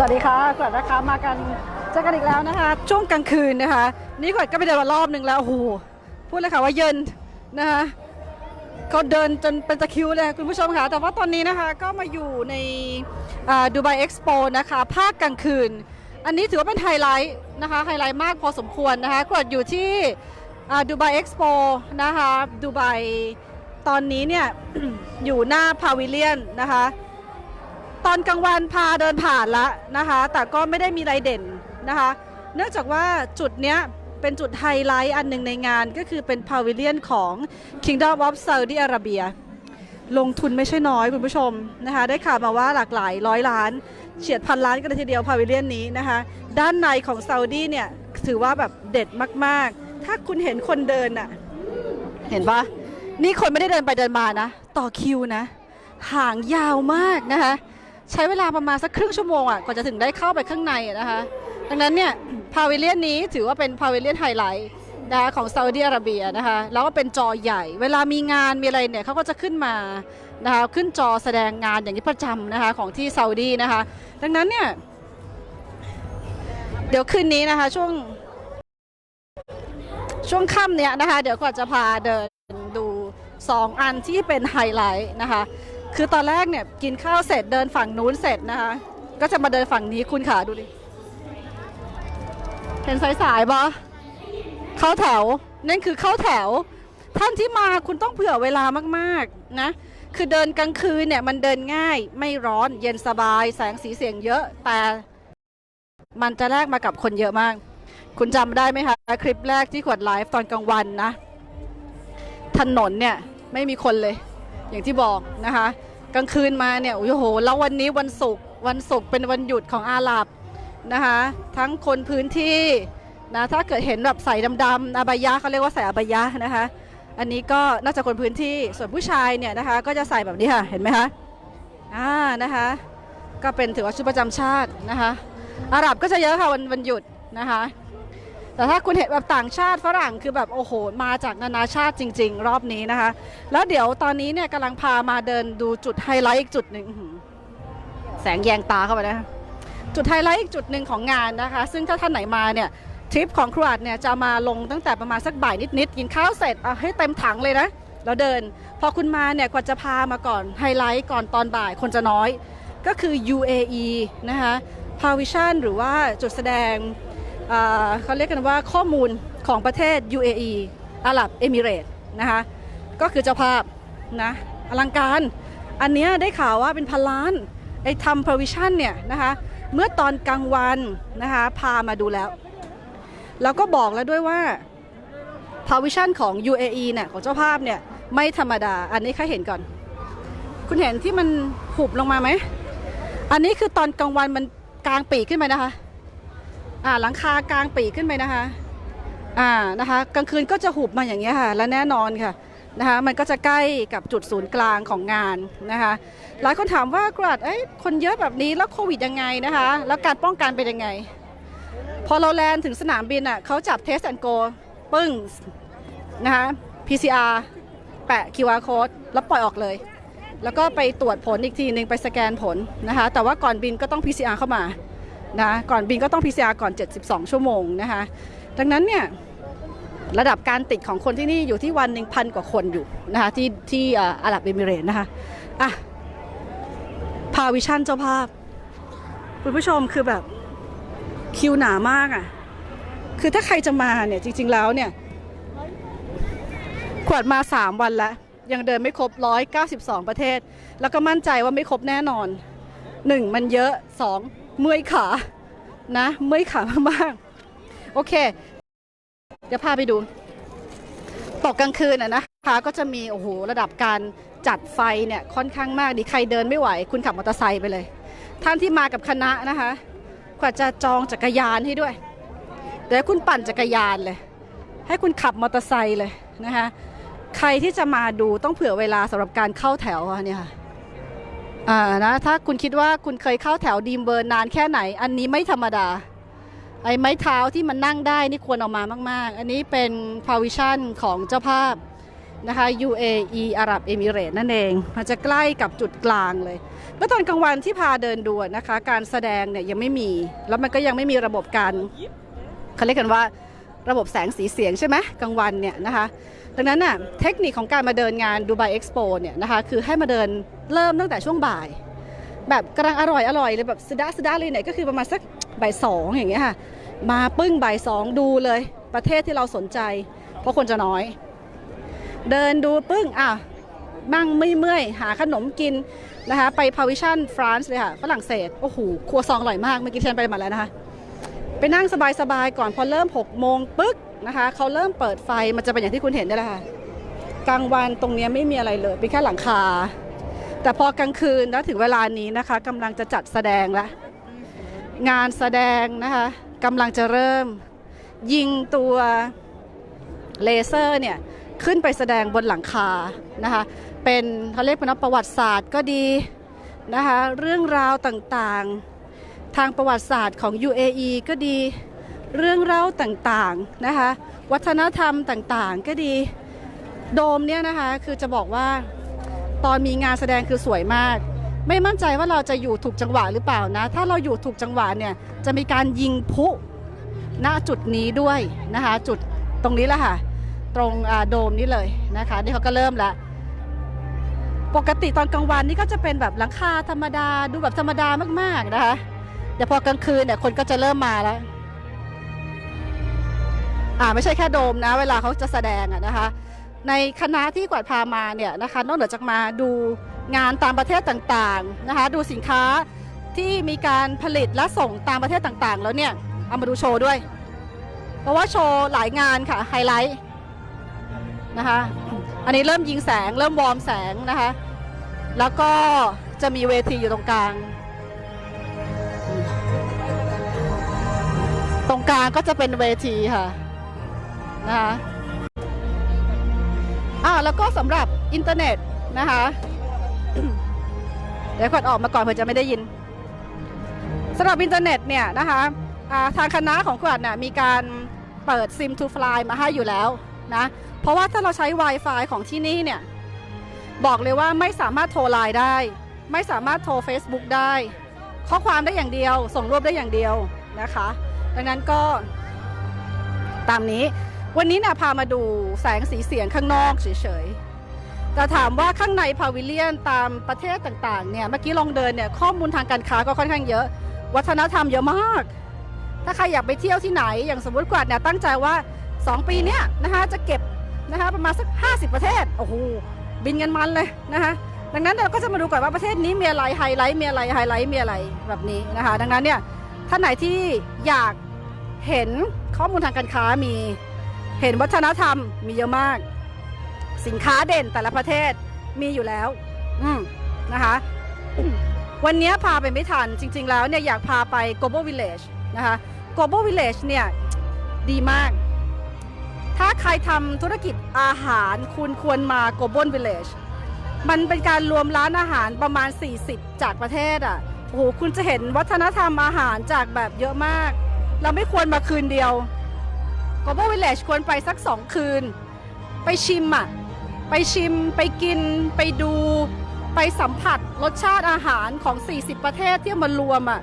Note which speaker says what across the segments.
Speaker 1: สวัสดีค่ะกลัดนะคะมากันเจอกันอีกแล้วนะคะ ช่วงกลางคืนนะคะ นี่กลัดก็ไปเดินมารอบหนึ่งแล้วโอ้โหพูดเลยค่ะว่าเย็นนะคะเขาเดินจนเป็นตะคิวเลยคุณผู้ชมค่ะ แต่ว่าตอนนี้นะคะก็มาอยู่ในดูไบเอ็กซ์โปนะคะ ภาคกลางคืน อันนี้ถือว่าเป็นไฮไลท์นะคะไฮไลท์มากพอสมควรนะคะกลัดอยู่ที่ดูไบเอ็กซ์โปนะคะดูไบตอนนี้เนี่ยอยู่หน้าพาวิเลียนนะคะ ตอนกลางวันพาเดินผ่านละนะคะ แต่ก็ไม่ได้มีอะไรเด่นนะคะ เนื่องจากว่าจุดเนี้ยเป็นจุดไฮไลท์อันหนึ่งในงานก็คือเป็นพาวิเลียนของ Kingdom of Saudi Arabia ลงทุนไม่ใช่น้อยคุณผู้ชมนะคะ ได้ข่าวมาว่าหลากหลายร้อยล้านเฉียดพันล้านกันเลยทีเดียวพาวิเลียนนี้นะคะ ด้านในของซาอุดีเนี่ยถือว่าแบบเด็ดมากๆ ถ้าคุณเห็นคนเดินอะเห็นปะนี่คนไม่ได้เดินไปเดินมานะ ต่อคิวนะ ห่างยาวมากนะคะ ใช้เวลาประมาณสักครึ่งชั่วโมงอะกว่าจะถึงได้เข้าไปข้างในนะคะ ดังนั้นเนี่ยพาวิเลียนนี้ถือว่าเป็นพาวิเลียนไฮไลท์นะคะของซาอุดิอาระเบียนะคะ แล้วก็เป็นจอใหญ่ เวลามีงานมีอะไรเนี่ยเขาก็จะขึ้นมานะคะขึ้นจอแสดงงานอย่างนี้ประจำนะคะของที่ซาอุดีนะคะ ดังนั้นเนี่ยเดี๋ยวคืนนี้นะคะช่วงช่วงค่ำเนี่ยนะคะ เดี๋ยวก็จะพาเดินดู 2 อันที่เป็นไฮไลท์นะคะ คือตอนแรกเนี่ยกินข้าวเสร็จเดินฝั่งนู้นเสร็จนะคะ ก็จะมาเดินฝั่งนี้คุณขาดูดิ เห็นสายสายปะเข้าแถว นั่นคือเข้าแถว ท่านที่มาคุณต้องเผื่อเวลามากๆนะ คือเดินกลางคืนเนี่ยมันเดินง่ายไม่ร้อนเย็นสบายแสงสีเสียงเยอะแต่มันจะแลกมากับคนเยอะมาก คุณจำได้ไหมคะ คลิปแรกที่ขวดไลฟ์ตอนกลางวันนะ ถนนเนี่ย ไม่มีคนเลย อย่างที่บอกนะคะ กลางคืนมาเนี่ยโอ้โหแล้ววันนี้วันศุกร์วันศุกร์เป็นวันหยุดของอาหรับนะคะ ทั้งคนพื้นที่นะถ้าเกิดเห็นแบบใส่ดำๆอาบายะเขาเรียกว่าใส่อาบายะนะคะ อันนี้ก็น่าจะคนพื้นที่ส่วนผู้ชายเนี่ยนะคะ ก็จะใส่แบบนี้ค่ะเห็นไหมคะอ่านะคะ ก็เป็นถือว่าชุดประจำชาตินะคะอาหรับก็จะเยอะค่ะวันวันหยุดนะคะ แต่ถ้าคุณเห็นแบบต่างชาติฝรั่งคือแบบโอ้โห มาจากนานาชาติจริง ๆ รอบนี้นะคะ แล้วเดี๋ยวตอนนี้เนี่ยกำลังพามาเดินดูจุดไฮไลท์อีกจุดหนึ่งแสงแยงตาเข้าไปนะคะจุดไฮไลท์อีกจุดหนึ่งของงานนะคะ ซึ่งถ้าท่านไหนมาเนี่ยทริปของครูอาดเนี่ยจะมาลงตั้งแต่ประมาณสักบ่ายนิดๆกินข้าวเสร็จเอาให้เต็มถังเลยนะแล้วเดิน พอคุณมาเนี่ยกว่าจะพามาก่อนไฮไลท์ก่อนตอนบ่ายคนจะน้อย ก็คือ UAE นะคะพาวิชั่นหรือว่าจุดแสดง เขาเรียกกันว่าข้อมูลของประเทศ UAE อาหรับเอมิเรต์นะคะก็คือเจ้าภาพนะอลังการ อันนี้ได้ข่าวว่าเป็นพันล้านไอ้ทำ provision เนี่ยนะคะเมื่อตอนกลางวันนะคะพามาดูแล้ว แล้วก็บอกแล้วด้วยว่า provision ของ UAE เนี่ยของเจ้าภาพเนี่ยไม่ธรรมดา อันนี้ครเห็นก่อน คุณเห็นที่มันหุบลงมาไหม อันนี้คือตอนกลางวันมันกลางปีกขึ้นไปนะคะ อ่าหลังคากลางปีกขึ้นไปนะคะอ่านะคะกลางคืนก็จะหุบมาอย่างเงี้ยค่ะและแน่นอนค่ะนะคะมันก็จะใกล้กับจุดศูนย์กลางของงานนะคะหลายคนถามว่ากราดเอ้ยคนเยอะแบบนี้แล้วโควิดยังไงนะคะ แล้วการป้องกันเป็นยังไง พอเราแลนถึงสนามบินอะเขาจับเทสแอนโกปึ้งนะคะ PCR แปะ QR code แล้วปล่อยออกเลย แล้วก็ไปตรวจผลอีกทีหนึ่งไปสแกนผลนะคะ แต่ว่าก่อนบินก็ต้อง PCR เข้ามา นะก่อนบินก็ต้อง PCR ก่อน 72 ชั่วโมงนะคะดังนั้นเนี่ยระดับการติดของคนที่นี่อยู่ที่วันหนึ่งพันกว่าคนอยู่นะคะที่ที่อาหรับเอมิเรตนะคะอะพาวิชั่นเจ้าภาพ คุณผู้ชมคือแบบคิวหนามากอะ่ะ คือถ้าใครจะมาเนี่ยจริง ๆแล้วเนี่ยขวดมา 3 วันแล้ว ยังเดินไม่ครบ 192 ประเทศ แล้วก็มั่นใจว่าไม่ครบแน่นอน 1 มันเยอะ 2 เมื่อยขานะเมื่อยขามากๆโอเค เดี๋ยวพาไปดู ตกกลางคืนอะนะคะก็จะมีโอ้โหระดับการจัดไฟเนี่ยค่อนข้างมากดีใครเดินไม่ไหว คุณขับมอเตอร์ไซค์ไปเลย ท่านที่มากับคณะนะคะกว่าจะจองจักรยานให้ด้วยเดี๋ยวคุณปั่นจักรยานเลย ให้คุณขับมอเตอร์ไซค์เลยนะคะใครที่จะมาดูต้องเผื่อเวลาสำหรับการเข้าแถวเนี่ยค่ะ อ่านะถ้าคุณคิดว่าคุณเคยเข้าแถวดีมเบอร์นานแค่ไหน อันนี้ไม่ธรรมดา ไอ้ไม้เท้าที่มันนั่งได้นี่ควรเออกมามาก ๆ อันนี้เป็นพาวิชั่นของเจ้าภาพนะคะ UAE อาหรับเอมิเรตส์นั่นเอง มันจะใกล้กับจุดกลางเลย เมื่อตอนกลางวันที่พาเดินดูนะคะ การแสดงเนี่ยยังไม่มี แล้วมันก็ยังไม่มีระบบการเขาเรียกกันว่าระบบแสงสีเสียงใช่ไหมกลางวันเนี่ยนะคะ ดังนั้นน่ะเทคนิคของการมาเดินงานดูไบเอ็กซ์โปเนี่ยนะคะคือให้มาเดินเริ่มตั้งแต่ช่วงบ่าย แบบกำลังอร่อยอร่อยเลยแบบสุดาสุดาเลยเนี่ยก็คือประมาณสักบ่ายสองอย่างเงี้ยค่ะมาปึ้งบ่ายสองดูเลยประเทศที่เราสนใจ เพราะคนจะน้อย เดินดูปึ้งอะมั่งไม่เมื่อยหาขนมกินนะคะไปพาวิชั่นฟรานซ์เลยค่ะฝรั่งเศสโอ้โหครัวซองอร่อยมากเมื่อกี้ฉันไปมาแล้วนะคะไปนั่งสบายๆก่อนพอเริ่ม6โมงปึ๊ก นะคะเขาเริ่มเปิดไฟมันจะเป็นอย่างที่คุณเห็นนี่แหละค่ะกลางวันตรงเนี้ยไม่มีอะไรเลยเป็นแค่หลังคา แต่พอกลางคืนแล้วถึงเวลานี้นะคะกำลังจะจัดแสดงละงานแสดงนะคะกำลังจะเริ่มยิงตัวเลเซอร์เนี่ยขึ้นไปแสดงบนหลังคานะคะเป็นเขาเรียกเป็นประวัติศาสตร์ก็ดีนะคะเรื่องราวต่างๆ ทางประวัติศาสตร์ของ UAE ก็ดี เรื่องเล่าต่างๆนะคะ วัฒนธรรมต่างๆ ก็ดีโดมเนี่ยนะคะคือจะบอกว่าตอนมีงานแสดงคือสวยมาก ไม่มั่นใจว่าเราจะอยู่ถูกจังหวะหรือเปล่านะ ถ้าเราอยู่ถูกจังหวะเนี่ยจะมีการยิงพุณจุดนี้ด้วยนะคะจุดตรงนี้แหละค่ะตรงโดมนี้เลยนะคะนี่เขาก็เริ่มแล้วปกติตอนกลางวันนี่ก็จะเป็นแบบหลังคาธรรมดาดูแบบธรรมดามากๆนะคะแต่พอกลางคืนเนี่ยคนก็จะเริ่มมาแล้ว อ่าไม่ใช่แค่โดมนะ เวลาเขาจะแสดงอะนะคะ ในคณะที่กวาดพามาเนี่ยนะคะนอกเหนือจากมาดูงานตามประเทศต่างๆนะคะ ดูสินค้าที่มีการผลิตและส่งตามประเทศต่างๆ แล้วเนี่ยเอามาดูโชว์ด้วย เพราะว่าโชว์หลายงานค่ะไฮไลท์นะคะอันนี้เริ่มยิงแสงเริ่มวอร์มแสงนะคะ แล้วก็จะมีเวทีอยู่ตรงกลาง ตรงกลางก็จะเป็นเวทีค่ะ นะคะอ่าแล้วก็สำหรับอินเทอร์เน็ตนะคะ เดี๋ยวกดออกมาก่อนเพื่อจะไม่ได้ยินสำหรับอินเทอร์เน็ตเนี่ยนะคะทางคณะของขวัญน่ะมีการเปิดซิม to fly มาให้อยู่แล้วนะเพราะว่าถ้าเราใช้ Wi-Fi ของที่นี่เนี่ยบอกเลยว่าไม่สามารถโทรไลน์ได้ ไม่สามารถโทร Facebook ได้ ข้อความได้อย่างเดียว ส่งรูปได้อย่างเดียวนะคะ ดังนั้นก็ตามนี้ วันนี้นะพามาดูแสงสีเสียงข้างนอกเฉยๆ แต่ถามว่าข้างในพาวิเลียนตามประเทศต่างๆ เนี่ย เมื่อกี้ลองเดินเนี่ย ข้อมูลทางการค้าก็ค่อนข้างเยอะ วัฒนธรรมเยอะมาก ถ้าใครอยากไปเที่ยวที่ไหน อย่างสมมติกวาดเนี่ยตั้งใจว่า 2 ปีเนี้ยนะคะจะเก็บนะคะประมาณสัก 50 ประเทศ โอ้โห บินกันมันเลยนะคะดังนั้นเราก็จะมาดูก่อนว่าประเทศนี้มีอะไรไฮไลท์มีอะไรไฮไลท์มีอะไรแบบนี้นะคะ ดังนั้นเนี่ยท่านไหนที่อยากเห็นข้อมูลทางการค้ามี เห็นวัฒนธรรมมีเยอะมาก สินค้าเด่นแต่ละประเทศมีอยู่แล้ว อืมนะคะ วันนี้พาไปไม่ทัน จริง ๆ แล้วเนี่ยอยากพาไป global village นะคะ global village เนี่ยดีมาก ถ้าใครทำธุรกิจอาหารคุณควรมา global village มันเป็นการรวมร้านอาหารประมาณ 40 จากประเทศอะโอ้โหคุณจะเห็นวัฒนธรรมอาหารจากแบบเยอะมาก เราไม่ควรมาคืนเดียว global village ควรไปสักสองคืน ไปชิมอะ ไปชิมไปกิน ไปดู ไปสัมผัสรสชาติอาหารของ 40 ประเทศที่มารวมอะ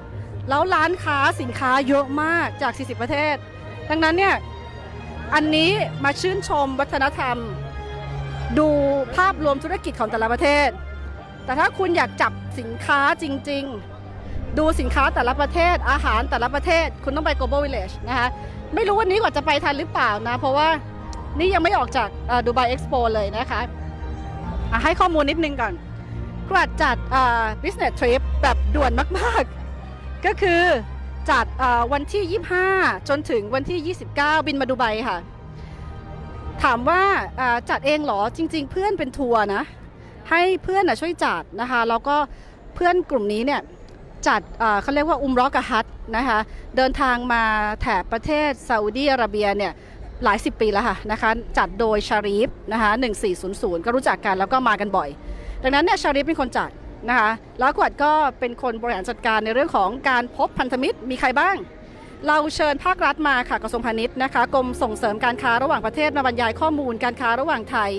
Speaker 1: แล้วร้านค้าสินค้าเยอะมากจาก 40 ประเทศ ดังนั้นเนี่ย อันนี้มาชื่นชมวัฒนธรรม ดูภาพรวมธุรกิจของแต่ละประเทศ แต่ถ้าคุณอยากจับสินค้าจริง ๆดูสินค้าแต่ละประเทศอาหารแต่ละประเทศ คุณต้องไป global village นะคะ ไม่รู้วันนี้กว่าจะไปทันหรือเปล่านะ เพราะว่านี่ยังไม่ออกจากดูไบเอ็กซ์โปเลยนะคะะให้ข้อมูลนิดนึงก่อนกวาดจัด business trip แบบด่วนมาก ๆ ก็คือจัดวันที่ 25 จนถึงวันที่ 29 บินมาดูไบค่ะ ถามว่าจัดเองเหรอจริง ๆ เพื่อนเป็นทัวร์นะ ให้เพื่อนช่วยจัดนะคะ แล้วก็เพื่อนกลุ่มนี้เนี่ย จัดเขาเรียกว่าอุมรอกะฮัตนะคะเดินทางมาแถบประเทศซาอุดีอาระเบียเนี่ยหลายสิบปีแล้วค่ะนะคะจัดโดยชารีฟนะคะ1400 ก็รู้จักกันแล้วก็มากันบ่อย ดังนั้นเนี่ยชารีฟเป็นคนจัดนะคะแล้วกวดก็เป็นคนบริหารจัดการในเรื่องของการพบพันธมิตรมีใครบ้าง เราเชิญภาครัฐมาค่ะกระทรวงพาณิชย์นะคะกรมส่งเสริมการค้าระหว่างประเทศมาบรรยายข้อมูลการค้าระหว่างไทย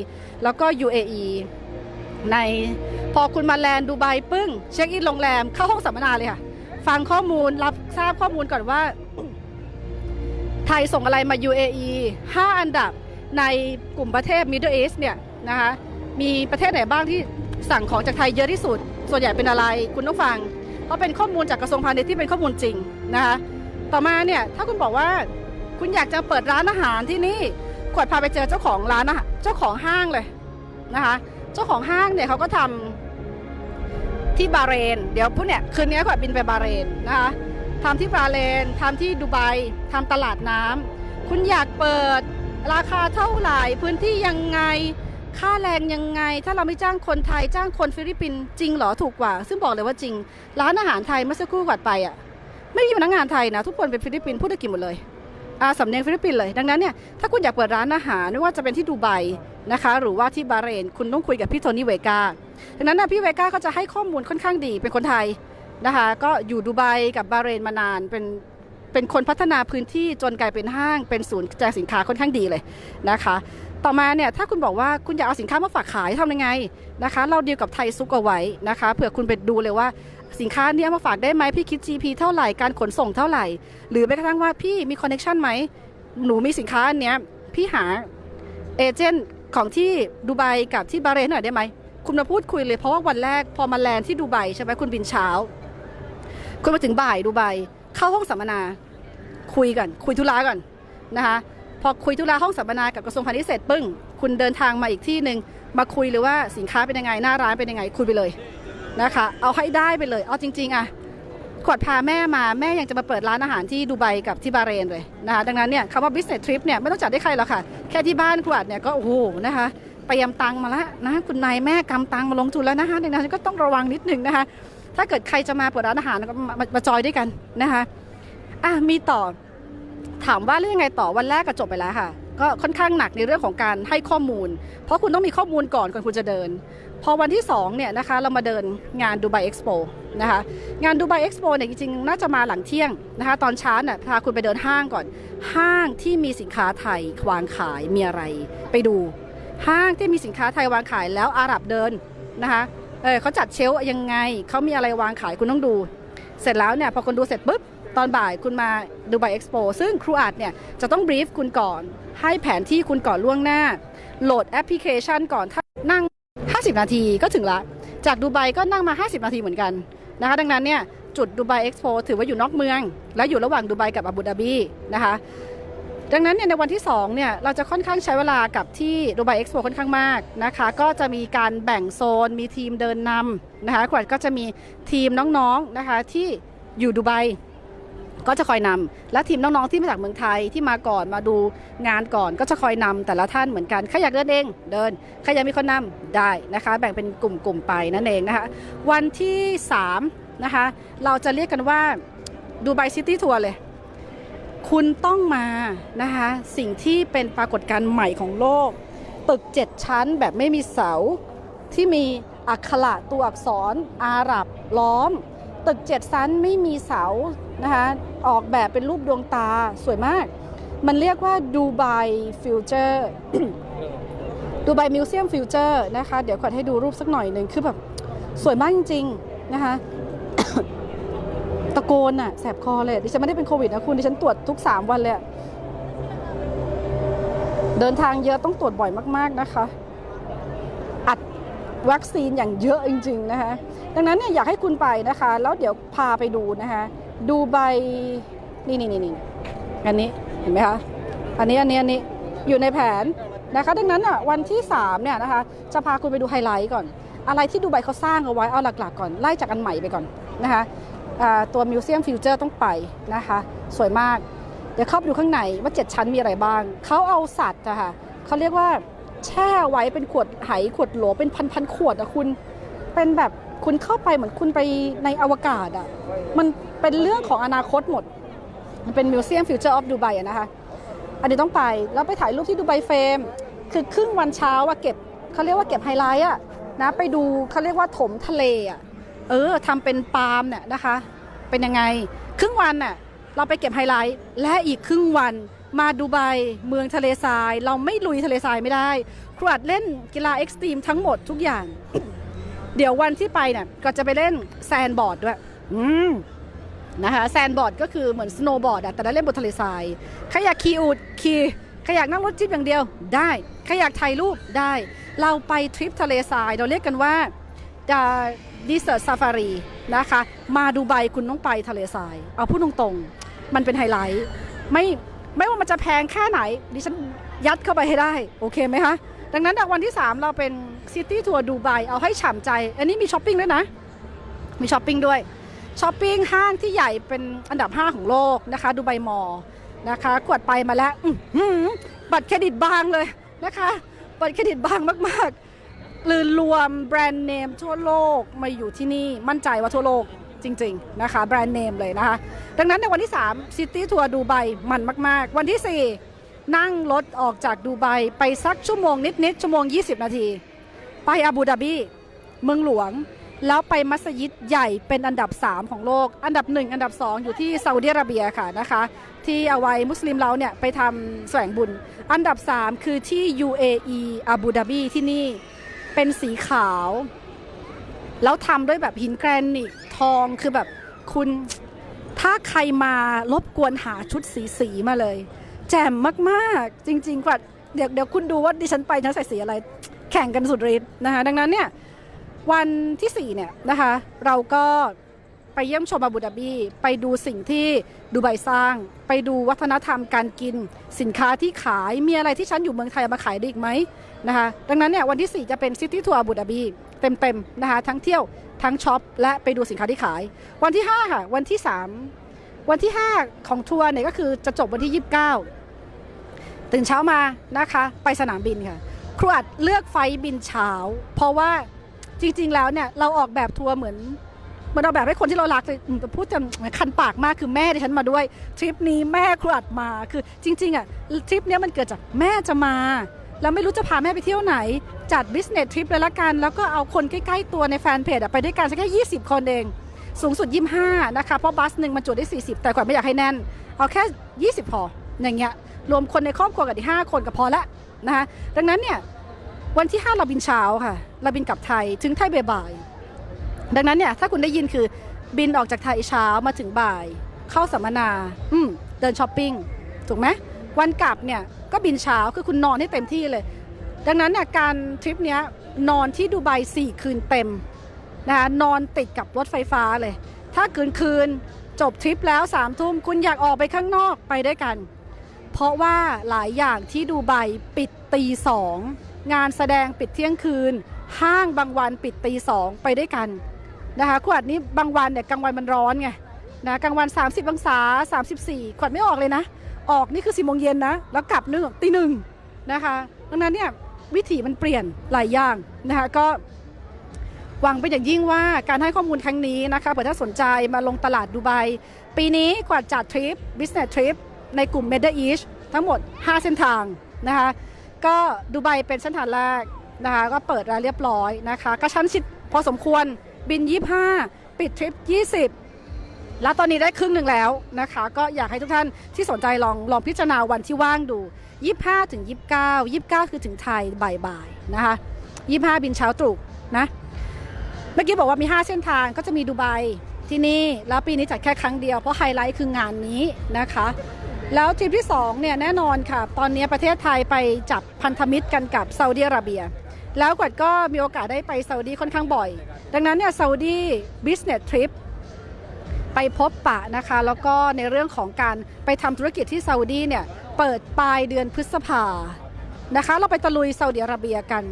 Speaker 1: แล้วก็ UAE ในพอคุณมาแลนด์ดูไบปึ้ง เช็คอินโรงแรมเข้าห้องสัมมนาเลยค่ะ ฟังข้อมูลรับทราบข้อมูลก่อนว่า ไทยส่งอะไรมา UAE 5 อันดับในกลุ่มประเทศ Middle East เนี่ยนะคะมีประเทศไหนบ้างที่สั่งของจากไทยเยอะที่สุด ส่วนใหญ่เป็นอะไรคุณต้องฟัง เพราะเป็นข้อมูลจากกระทรวงพาณิชย์ที่เป็นข้อมูลจริงนะคะต่อมาเนี่ยถ้าคุณบอกว่าคุณอยากจะเปิดร้านอาหารที่นี่ขวดพาไปเจอเจ้าของร้านอาหารเจ้าของห้างเลยนะคะ เจ้าของห้างเนี่ยเขาก็ทำที่บาเรน เดี๋ยวพวกเนี่ยคืนนี้ขวดบินไปบาเรนนะคะทำที่บาเรนทำที่ดูไบทำตลาดน้ำคุณอยากเปิดราคาเท่าไหร่พื้นที่ยังไงค่าแรงยังไง ถ้าเราไม่จ้างคนไทยจ้างคนฟิลิปปินส์จริงเหรอถูกกว่า ซึ่งบอกเลยว่าจริง ร้านอาหารไทยเมื่อสักครู่กัดไปอะ ไม่มีพนักงานไทยนะ ทุกคนเป็นฟิลิปปินส์พูดอังกฤษหมดเลย สำเนียงฟิลิปปินส์เลย ดังนั้นเนี่ยถ้าคุณอยากเปิดร้านอาหารไม่ว่าจะเป็นที่ดูไบนะคะหรือว่าที่บาเรนคุณต้องคุยกับพี่โทนี่เวกาดังนั้นนะพี่เวกาเขาจะให้ข้อมูลค่อนข้างดีเป็นคนไทยนะคะก็อยู่ดูไบกับบาเรนมานานเป็นเป็นคนพัฒนาพื้นที่จนกลายเป็นห้างเป็นศูนย์กระจายสินค้าค่อนข้างดีเลยนะคะ ต่อมาเนี่ยถ้าคุณบอกว่าคุณอยากเอาสินค้ามาฝากขายทำยังไงนะคะ เราเดีลกับไทยซุกเอาไว้นะคะเผื่อคุณไปดูเลยว่า สินค้าเนี้ยมาฝากได้ไหมพี่คิด GP เท่าไหร่การขนส่งเท่าไหร่ หรือแม้กระทั่งว่าพี่มีคอนเน็ชันไหมหนูมีสินค้าอันเนี้ยพี่หาเอเจนต์ของที่ดูไบกับที่บาเรนหน่อยได้ไหมคุณมาพูดคุยเลยเพราะว่าวันแรกพอมาแลนด์ที่ดูไบใช่ไหมคุณบินเช้า คุณมาถึงบ่ายดูไบเข้าห้องสัมมนา คุยกันคุยธุระก่อนนะคะพอคุยธุระห้องสัมมนากับกระทรวงพาณิชย์เสร็จปึ้ง คุณเดินทางมาอีกที่หนึ่งมาคุยเลยว่าสินค้าเป็นยังไงหน้าร้านเป็นยังไงคุยไปเลย นะคะ เอาให้ได้ไปเลย เอาจริง ๆอะขวดพาแม่มาแม่ยังจะมาเปิดร้านอาหารที่ดูไบกับที่บาเรนเลยนะคะดังนั้นเนี่ยคำว่า business trip เนี่ยไม่ต้องจัดได้ใครหรอกค่ะ แค่ที่บ้านขวดเนี่ยก็โอ้โหนะคะเตรียมตังมาแล้วนะคุณนายแม่กำตังมาลงทุนแล้วนะคะดังนั้นก็ต้องระวังนิดนึงนะคะ ถ้าเกิดใครจะมาเปิดร้านอาหารก็มามามาจอยด้วยกันนะคะอะมีต่อถามว่าเรื่องยังไงต่อวันแรกก็จบไปแล้วค่ะ ก็ค่อนข้างหนักในเรื่องของการให้ข้อมูล เพราะคุณต้องมีข้อมูลก่อนก่อนคุณจะเดิน พอวันที่2เนี่ยนะคะเรามาเดินงานดูไบเอ็กซ์โปนะคะงานดูไบเอ็กซ์โปเนี่ยจริงๆ น่าจะมาหลังเที่ยงนะคะตอนเช้าน่ะพาคุณไปเดินห้างก่อน ห้างที่มีสินค้าไทยวางขายมีอะไร ไปดู ห้างที่มีสินค้าไทยวางขายแล้วอาหรับเดินนะคะเออเขาจัดเชล์ยังไงเขามีอะไรวางขายคุณต้องดู เสร็จแล้วเนี่ยพอคุณดูเสร็จปุ๊บตอนบ่ายคุณมาดูไบเอ็กซ์โปซึ่งครูอาจเนี่ยจะต้องบรีฟคุณก่อน ให้แผนที่คุณก่อนล่วงหน้า โหลดแอปพลิเคชันก่อนถ้า 50 นาทีก็ถึงละ จากดูไบก็นั่งมา 50 นาทีเหมือนกันนะคะดังนั้นเนี่ยจุดดูไบเอ็กซ์โปถือว่าอยู่นอกเมือง และอยู่ระหว่างดูไบกับอาบูดาบีนะคะดังนั้นเนี่ยในวันที่2เนี่ยเราจะค่อนข้างใช้เวลากับที่ดูไบเอ็กซ์โปค่อนข้างมากนะคะก็จะมีการแบ่งโซน มีทีมเดินนำนะคะขวัญก็จะมีทีมน้องๆนะคะที่อยู่ดูไบ ก็จะคอยนำและทีมน้องๆที่มาจากเมืองไทยที่มาก่อนมาดูงานก่อนก็จะคอยนำแต่ละท่านเหมือนกันใครอยากเดินเองเดินใครอยากมีคนนำได้นะคะ แบ่งเป็นกลุ่มๆไปนั่นเองนะคะวันที่3นะคะเราจะเรียกกันว่าดูไบซิตี้ทัวร์เลยคุณต้องมานะคะสิ่งที่เป็นปรากฏการณ์ใหม่ของโลก ตึก 7 ชั้นแบบไม่มีเสาที่มีอักขระตัวอักษรอาหรับล้อม ตึก7ชั้นไม่มีเสานะคะออกแบบเป็นรูปดวงตาสวยมาก มันเรียกว่าดูไบฟิวเจอร์ดูไบมิวเซียมฟิวเจอร์นะคะ เดี๋ยวขอให้ดูรูปสักหน่อยหนึ่งคือแบบสวยมากจริงๆนะคะตะโกนอะแสบคอเลยดิฉันไม่ได้เป็นโควิดนะคุณดิฉันตรวจทุก 3 วันเลยอะเดินทางเยอะต้องตรวจบ่อยมาก ๆนะคะ วัคซีนอย่างเยอะจริงๆนะคะดังนั้นเนี่ยอยากให้คุณไปนะคะ แล้วเดี๋ยวพาไปดูนะคะดูใบนี่นี่นี่นี่อันนี้เห็นไหมคะอันนี้อันนี้อันนี้อยู่ในแผนนะคะ ดังนั้นอะวันที่3เนี่ยนะคะจะพาคุณไปดูไฮไลท์ก่อน อะไรที่ดูไบเขาสร้างเอาไว้เอาหลักๆก่อนไล่จากอันใหม่ไปก่อนนะคะตัวมิวเซียมฟิวเจอร์ต้องไปนะคะ สวยมาก เดี๋ยวเข้าไปดูข้างในว่า 7 ชั้นมีอะไรบ้าง เขาเอาสัตว์อะค่ะเขาเรียกว่า แช่ไว้เป็นขวดไหขวดโหลเป็นพันๆขวดอะคุณ เป็นแบบคุณเข้าไปเหมือนคุณไปในอวกาศอะมันเป็นเรื่องของอนาคตหมด มันเป็นมิวเซียมฟิวเจอร์ออฟดูไบอะนะคะ อันนี้ต้องไป แล้วไปถ่ายรูปที่ดูไบเฟรมคือครึ่งวันเช้าอะเก็บเขาเรียกว่าเก็บไฮไลท์อะนะไปดูเขาเรียกว่าถมทะเลอะเออทำเป็นปาล์มเนี่ยนะคะ เป็นยังไง ครึ่งวันน่ะเราไปเก็บไฮไลท์และอีกครึ่งวัน มาดูไบเมืองทะเลทราย เราไม่ลุยทะเลทรายไม่ได้ ครูอัดเล่นกีฬาเอ็กซ์ตรีมทั้งหมดทุกอย่าง เดี๋ยววันที่ไปเนี่ยก็จะไปเล่นแซนบอร์ดด้วยอืมนะคะแซนบอร์ดก็คือเหมือนสโนว์บอร์ดอะแต่ได้เล่นบนทะเลทรายใครอยากขี่อูดขี่ใครอยากนั่งรถจิ๊บอย่างเดียวได้ใครอยากถ่ายรูปได้ เราไปทริปทะเลทรายเราเรียกกันว่าดีเซอร์ซาฟารีนะคะ มาดูไบคุณต้องไปทะเลทราย เอาพูดตรงๆ มันเป็นไฮไลท์ ไม่ ไม่ว่ามันจะแพงแค่ไหน ดิฉันยัดเข้าไปให้ได้ โอเคไหมคะ ดังนั้นวันที่ 3 เราเป็นซิตี้ทัวร์ดูไบเอาให้ฉ่ำใจ อันนี้มีช้อปปิ้งด้วยนะ มีช้อปปิ้งด้วยช้อปปิ้งห้างที่ใหญ่เป็นอันดับ 5 ของโลกนะคะดูไบมอลนะคะขวดไปมาแล้วอื้อหือบัตรเครดิตบางเลยนะคะบัตรเครดิตบางมากๆลือรวมแบรนด์เนมทั่วโลกมาอยู่ที่นี่มั่นใจว่าทั่วโลก จริง ๆ นะคะ แบรนด์เนมเลยนะคะ ดังนั้นในวันที่3ซิตี้ทัวร์ดูไบมันมาก ๆ วันที่ 4 นั่งรถออกจากดูไบไปสักชั่วโมงนิด ๆ ชั่วโมง 20 นาที ไปอาบูดาบีเมืองหลวง แล้วไปมัสยิดใหญ่เป็นอันดับ 3 ของโลก อันดับ 1 อันดับ 2 อยู่ที่ซาอุดิอาระเบียค่ะนะคะ ที่เอาไว้มุสลิมเราเนี่ยไปทำแสวงบุญ อันดับ 3 คือที่ UAE อาบูดาบีที่นี่เป็นสีขาว แล้วทำด้วยแบบหินแกรนิต ทองคือแบบคุณถ้าใครมารบกวนหาชุดสีสีมาเลย แจ่มมากๆ จริง ๆ กว่าเดี๋ยวเดี๋ยวคุณดูว่าดิฉันไปฉันใส่สีอะไร แข่งกันสุดฤทธิ์นะคะ ดังนั้นเนี่ยวันที่ 4 เนี่ยนะคะ เราก็ไปเยี่ยมชมอาบูดาบี ไปดูสิ่งที่ดูไบสร้าง ไปดูวัฒนธรรมการกิน สินค้าที่ขายมีอะไรที่ฉันอยู่เมืองไทยมาขายได้อีกไหมนะคะ ดังนั้นเนี่ยวันที่ 4 จะเป็นซิตี้ทัวร์อาบูดาบีเต็มๆนะคะทั้งเที่ยว ทั้งช็อปและไปดูสินค้าที่ขาย วันที่ 5 ค่ะ วันที่ 3 วันที่ 5 ของทัวร์เนี่ยก็คือจะจบวันที่ 29 ตื่นเช้ามานะคะ ไปสนามบินค่ะครูอัดเลือกไฟบินเช้า เพราะว่าจริง ๆ แล้วเนี่ยเราออกแบบทัวร์เหมือนเหมือนออกแบบให้คนที่เรารักเลยพูดจะคันปากมากคือแม่ดิฉันมาด้วยทริปนี้แม่ครูอัดมาคือจริงๆอะทริปนี้มันเกิดจากแม่จะมา แล้วไม่รู้จะพาแม่ไปเที่ยวไหน จัด business trip เลยละกัน แล้วก็เอาคนใกล้ ๆ ตัวในแฟนเพจไปด้วยกันสักแค่20 คนเอง สูงสุด 25 นะคะ เพราะบัสหนึ่งมันจุได้ 40 แต่กว่าไม่อยากให้แน่น เอาแค่ 20 พอ อย่างเงี้ย รวมคนในครอบครัวกับอีก5คนก็พอละนะคะ ดังนั้นเนี่ย วันที่ 5 เราบินเช้าค่ะ เราบินกลับไทย ถึงไทยบ่ายๆดังนั้นเนี่ย ถ้าคุณได้ยินคือบินออกจากไทยเช้ามาถึงบ่าย เข้าสัมมนา อืม เดินช้อปปิ้ง ถูกไหม วันกลับเนี่ย ก็บินเช้าคือคุณนอนให้เต็มที่เลย ดังนั้นเนี่ยการทริปเนี้ยนอนที่ดูไบ4 คืนเต็มนะคะนอนติดกับรถไฟฟ้าเลย ถ้าคืนคืนจบทริปแล้ว3ามทุ่มคุณอยากออกไปข้างนอกไปได้วยกัน เพราะว่าหลายอย่างที่ดูไบปิดตีสองงานแสดงปิดเที่ยงคืน ห้างบางวันปิดตีสองไปด้วยกันนะคะขวดนี้บางวันเนี่ยกลางวันมันร้อนไงนะกลางวัน 30องศา34 ขวดไม่ออกเลยนะ ออกนี่คือสี่โมงเย็นนะ แล้วกลับนึงตีหนึ่งนะคะดังนั้นเนี่ยวิถีมันเปลี่ยนหลายอย่างนะคะก็หวังเป็นอย่างยิ่งว่าการให้ข้อมูลครั้งนี้นะคะเผื่อถ้าสนใจมาลงตลาดดูไบปีนี้กว่าจัดทริป business trip ในกลุ่ม Middle East ทั้งหมด 5 เส้นทางนะคะก็ดูไบเป็นเส้นทางแรกนะคะก็เปิดแล้วเรียบร้อยนะคะกระชั้นชิดพอสมควรบิน 25 ปิดทริป 20 แล้วตอนนี้ได้ครึ่งหนึ่งแล้วนะคะ ก็อยากให้ทุกท่านที่สนใจลองลองพิจารณาวันที่ว่างดู 25ถึง29 29 คือถึงไทยบ่ายๆนะคะ 25 บินเช้าตรู่นะ เมื่อกี้บอกว่ามี 5 เส้นทางก็จะมีดูไบที่นี่ แล้วปีนี้จัดแค่ครั้งเดียว เพราะไฮไลท์คืองานนี้นะคะ แล้วทริปที่2เนี่ยแน่นอนค่ะ ตอนนี้ประเทศไทยไปจับพันธมิตรกันกับซาอุดิอาระเบีย แล้วกวดก็มีโอกาสได้ไปซาอุดีค่อนข้างบ่อย ดังนั้นเนี่ยซาอุดี business trip ไปพบปะนะคะ แล้วก็ในเรื่องของการไปทำธุรกิจที่ซาอุดีเนี่ยเปิดปลายเดือนพฤษภานะคะ เราไปตะลุยซาอุดิอาระเบียกัน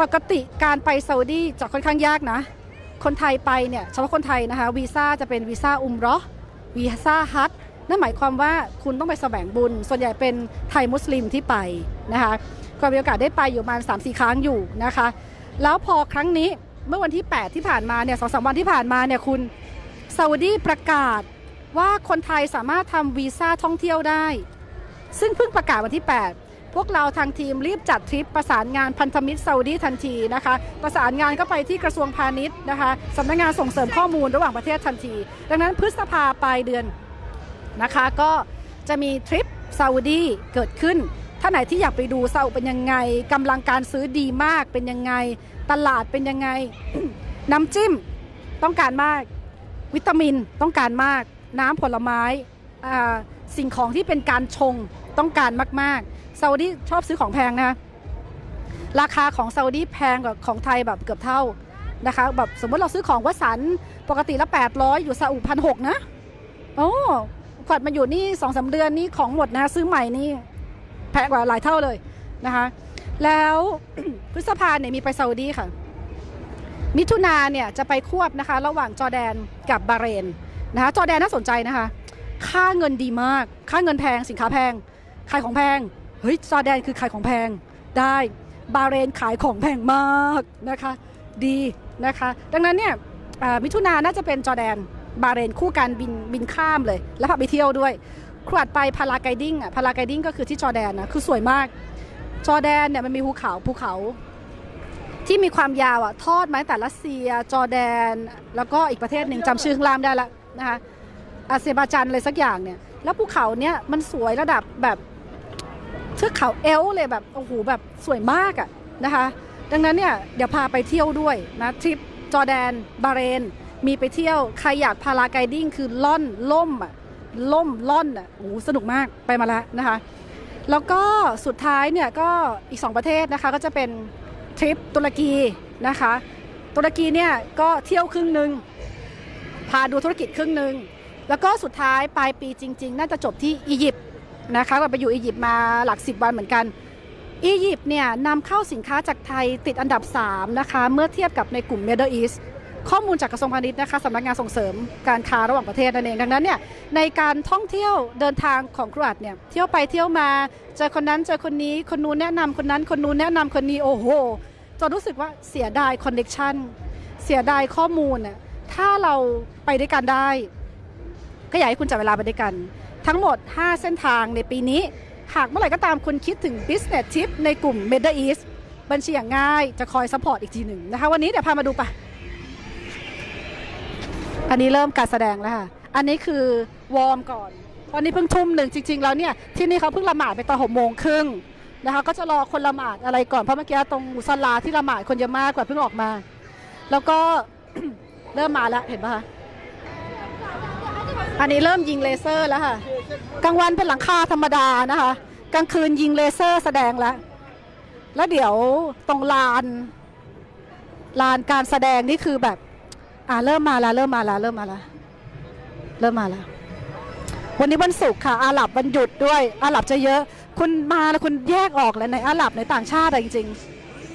Speaker 1: ปกติการไปซาอุดีจะค่อนข้างยากนะ คนไทยไปเนี่ยเฉพาะคนไทยนะคะวีซ่าจะเป็นวีซ่าอุมรอวีซ่าฮัทนั่นหมายความว่าคุณต้องไปแสวงบุญ ส่วนใหญ่เป็นไทยมุสลิมที่ไปนะคะก็มีโอกาสได้ไปอยู่ประมาณ3 4 ครั้งอยู่นะคะ แล้วพอครั้งนี้เมื่อวันที่ 8 ที่ผ่านมาเนี่ยสองสามวันที่ผ่านมาเนี่ยคุณ ซาอุดีประกาศว่าคนไทยสามารถทำวีซ่าท่องเที่ยวได้ ซึ่งเพิ่งประกาศวันที่ 8 พวกเราทางทีมรีบจัดทริปประสานงานพันธมิตรซาอุดีทันทีนะคะ ประสานงานก็ไปที่กระทรวงพาณิชย์นะคะสำนักงานส่งเสริมข้อมูลระหว่างประเทศทันที ดังนั้นพฤษภาปลายเดือนนะคะก็จะมีทริปซาอุดีเกิดขึ้นถ้าไหนที่อยากไปดูซาอุเป็นยังไงกำลังการซื้อดีมากเป็นยังไง ตลาดเป็นยังไง น้ำจิ้มต้องการมาก วิตามินต้องการมาก น้ำผลไม้สิ่งของที่เป็นการชงต้องการมากๆซาอุดีชอบซื้อของแพงนะคะราคาของซาอุดีแพงกว่าของไทยแบบเกือบเท่านะคะแบบสมมติเราซื้อของวัสันปกติละ 800 อยู่ซาอุพันหกนะโอ้ขวัดมาอยู่นี่สองสาเดือนนี่ของหมดนะซื้อใหม่นี่แพงกว่าหลายเท่าเลยนะคะแล้วพฤษภาเนี่ยมีไปซาอุดีค่ะ มิถุนาเนี่ยจะไปควบนะคะระหว่างจอแดนกับบาเรนนะคะจอแดนน่าสนใจนะคะ ค่าเงินดีมาก ค่าเงินแพงสินค้าแพงขายของแพงเฮ้ยจอแดนคือขายของแพงได้บาเรนขายของแพงมากนะคะดีนะคะ ดังนั้นเนี่ยมิถุนาน่าจะเป็นจอแดนบาเรนคู่กันบินบินข้ามเลย แล้วพาไปเที่ยวด้วยขวดไปพาราไกดิ้งอะพาราไกดิ้งก็คือที่จอแดนนะคือสวยมาก จอแดนเนี่ยมันมีภูเขาภูเขา ที่มีความยาวอะทอดมาตั้งแต่รัสเซีย จอร์แดน แล้วก็อีกประเทศหนึ่งจำชื่อข้างล่างได้ละนะคะอาเซบาจันอะไรสักอย่างเนี่ย แล้วภูเขาเนี่ยมันสวยระดับแบบเทือกเขาเอลเลยแบบโอ้โหแบบสวยมากอะนะคะ ดังนั้นเนี่ยเดี๋ยวพาไปเที่ยวด้วยนะทริปจอร์แดน บาเรน มีไปเที่ยว ใครอยากพาราไกดิ้งคือล่อนล่มอะล่มล่อนอะโอ้โหสนุกมากไปมาแล้วนะคะ แล้วก็สุดท้ายเนี่ยก็อีก 2 ประเทศนะคะก็จะเป็น ทริปตุรกีนะคะ ตุรกีเนี่ยก็เที่ยวครึ่งหนึ่งพาดูธุรกิจครึ่งหนึ่งแล้วก็สุดท้ายปลายปีจริง ๆ น่าจะจบที่อียิปต์นะคะก็ไปอยู่อียิปต์มาหลักสิบวันเหมือนกัน อียิปต์เนี่ยนำเข้าสินค้าจากไทยติดอันดับ 3 นะคะ เมื่อเทียบกับในกลุ่ม Middle East ข้อมูลจากกระทรวงพาณิชย์นะคะสำนักงานส่งเสริมการค้าระหว่างประเทศนั่นเองดังนั้นเนี่ยในการท่องเที่ยวเดินทางของครูอัดเนี่ยเที่ยวไปเที่ยวมาเจอคนนั้นเจอคนนี้คนนู้นแนะนำคนนั้นคนนู้นแนะนำคนนี้โอ้โหจนรู้สึกว่าเสียดายคอนเน็ชันเสียดายข้อมูลน่ะถ้าเราไปด้วยกันได้ก็อยากให้คุณจัดเวลาไปด้วยกัน ทั้งหมด 5 เส้นทางในปีนี้ หากเมื่อไหร่ก็ตามคุณคิดถึง business trip ในกลุ่ม Middle East บัญชีอย่างง่ายจะคอยซัพพอร์ตอีกทีหนึ่งนะคะ วันนี้เดี๋ยวพามาดูปะ อันนี้เริ่มการแสดงแล้วค่ะ อันนี้คือวอร์มก่อน ตอนนี้เพิ่งทุ่มหนึ่งจริง ๆ แล้วเนี่ยที่นี่เขาเพิ่งละหมาดไปตอนหกโมงครึ่งนะคะก็จะรอคนละหมาดอะไรก่อนเพราะเมื่อกี้ตรงมุสลาที่ละหมาดคนเยอะมากกว่าเพิ่งออกมา แล้วก็เริ่มมาแล้วเห็นปะคะอันนี้เริ่มยิงเลเซอร์แล้วค่ะกลางวันเป็นหลังคาธรรมดานะคะกลางคืนยิงเลเซอร์แสดงแล้ว แล้วเดี๋ยวตรงลาน ลานการแสดงนี่คือแบบ อ่าเริ่มมาแล้วเริ่มมาแล้วเริ่มมาแล้วเริ่มมาแล้ววันนี้วันศุกร์ค่ะอาหรับวันหยุดด้วย อาหรับจะเยอะ คุณมาแล้วคุณแยกออกแล้วในอาหรับในต่างชาติอะจริง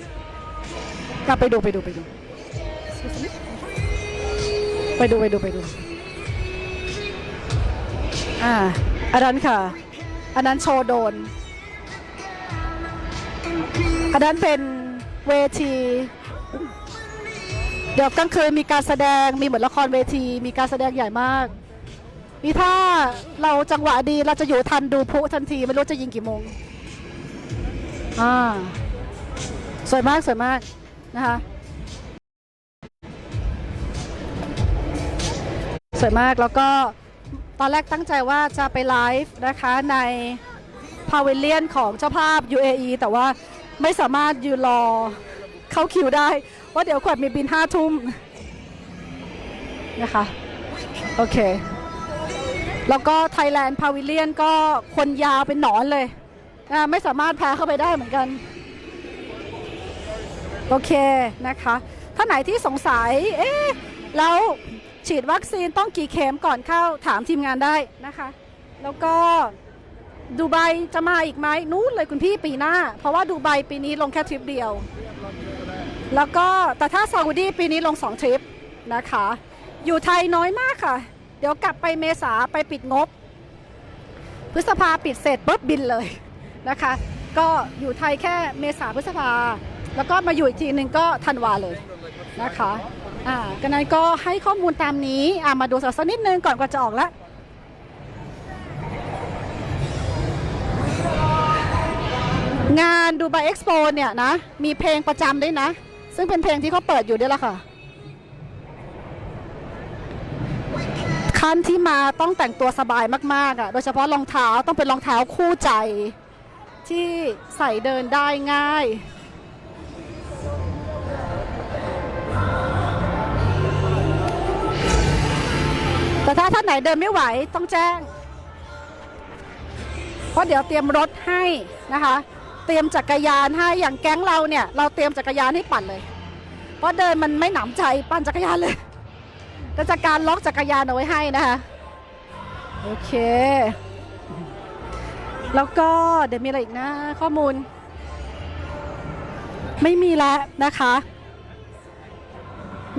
Speaker 1: ๆกลับไปดูไปดูไปดู ไปดูไปดูไปดู อ่าอันนั้นค่ะ อันนั้นโชว์โดน อันนั้นเป็นเวที เดี๋ยวกลางคืนมีการแสดงมีเหมือนละครเวที มีการแสดงใหญ่มาก นี่ถ้าเราจังหวะดีเราจะอยู่ทันดูพลุทันที ไม่รู้จะยิงกี่โมงอ่าสวยมากสวยมากนะคะสวยมากแล้วก็ตอนแรกตั้งใจว่าจะไปไลฟ์นะคะในพาวิเลียนของเจ้าภาพ UAE แต่ว่าไม่สามารถยืนรอเข้าคิวได้ ราะเดี๋ยวขวดมีบินห้าทุ่มนะคะ โอเค แล้วก็ไทยแลนด์พาวิเลียนก็คนยาวเป็นหนอนเลย ไม่สามารถแพ้เข้าไปได้เหมือนกัน โอเคนะคะ ถ้าไหนที่สงสัย เอ๊ะ แล้วฉีดวัคซีนต้องกี่เข็มก่อนเข้าถามทีมงานได้นะคะ แล้วก็ดูไบจะมาอีกไหมนู้นเลยคุณพี่ปีหน้า เพราะว่าดูไบปีนี้ลงแค่ทริปเดียว แล้วก็แต่ถ้าซาอุดีปีนี้ลงสองทริปนะคะ อยู่ไทยน้อยมากค่ะ เดี๋ยวกลับไปเมษาไปปิดงบ พฤษภาปิดเสร็จปุ๊บบินเลยนะคะ ก็อยู่ไทยแค่เมษาพฤษภา แล้วก็มาอยู่อีกทีหนึ่งก็ธันวาเลยนะคะอ่ากันนั้นก็ให้ข้อมูลตามนี้อ่ามาดูสักนิดนึงก่อนกว่าจะออกละงานดูไบเอ็กซ์โปเนี่ยนะ มีเพลงประจำด้วยนะ ซึ่งเป็นเพลงที่เขาเปิดอยู่ด้วยละค่ะขั้นที่มาต้องแต่งตัวสบายมากๆอะ โดยเฉพาะรองเท้าต้องเป็นรองเท้าคู่ใจ ที่ใส่เดินได้ง่าย แต่ถ้าท่านไหนเดินไม่ไหวต้องแจ้ง เพราะเดี๋ยวเตรียมรถให้นะคะ เตรียมจักรยานให้อย่างแก๊งเราเนี่ย เราเตรียมจักรยานให้ปั่นเลย เพราะเดินมันไม่หนำใจปั่นจักรยานเลยก็จะการล็อกจักรยานเอาไว้ให้นะคะโอเค แล้วก็เดี๋ยวมีอะไรอีกนะข้อมูล ไม่มีแล้วนะคะ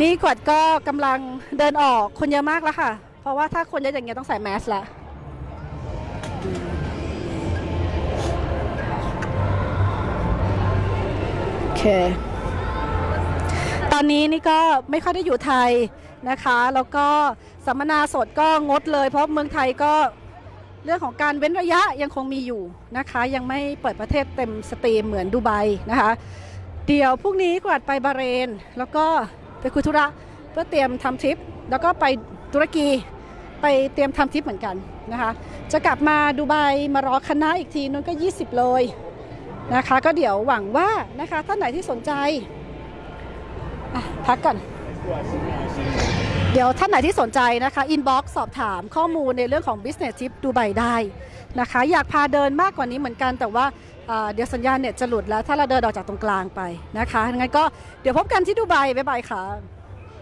Speaker 1: นี่กวดก็กำลังเดินออกคนเยอะมากแล้วค่ะ เพราะว่าถ้าคนเยอะอย่างเงี้ยต้องใส่แมสละ เค ตอนนี้นี่ก็ไม่ค่อยได้อยู่ไทยนะคะ แล้วก็สัมมนาสดก็งดเลย เพราะเมืองไทยก็เรื่องของการเว้นระยะยังคงมีอยู่นะคะ ยังไม่เปิดประเทศเต็มสตรีมเหมือนดูไบนะคะ เดี๋ยวพรุ่งนี้กวาดไปบาเรน แล้วก็ไปคุยธุระเพื่อเตรียมทำทริป แล้วก็ไปตุรกีไปเตรียมทำทริปเหมือนกันนะคะ จะกลับมาดูไบมารอคณะอีกทีนู้นก็ 20 เลย นะคะ ก็เดี๋ยวหวังว่านะคะท่านไหนที่สนใจพักก่อนเดี๋ยวท่านไหนที่สนใจนะคะอินบ็อกซ์สอบถามข้อมูลในเรื่องของ business trip ดูไบได้นะคะ อยากพาเดินมากกว่านี้เหมือนกัน แต่ว่าอ่าเดี๋ยวสัญญาณเน็ตจะหลุดแล้ว ถ้าเราเดินออกจากตรงกลางไปนะคะงั้นก็เดี๋ยวพบกันที่ดูไบบ๊ายบายค่ะ